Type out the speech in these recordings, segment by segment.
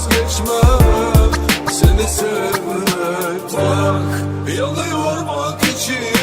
vazgeçme Seni sevmek bak Yanıyor bak içim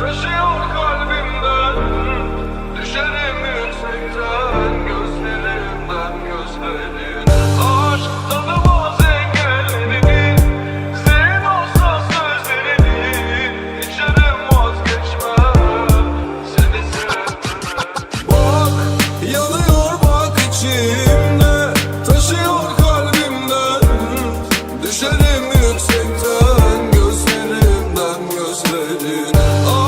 Taşıyor kalbimden. Düşerim yüksekten Gözlerimden gözlerine Aşk tanımaz engellerini Senin olsa sözlerini İçerim vazgeçmem. Seni Bak yanıyor bak içimde. Taşıyor kalbimden. Düşerim yüksekten Oh.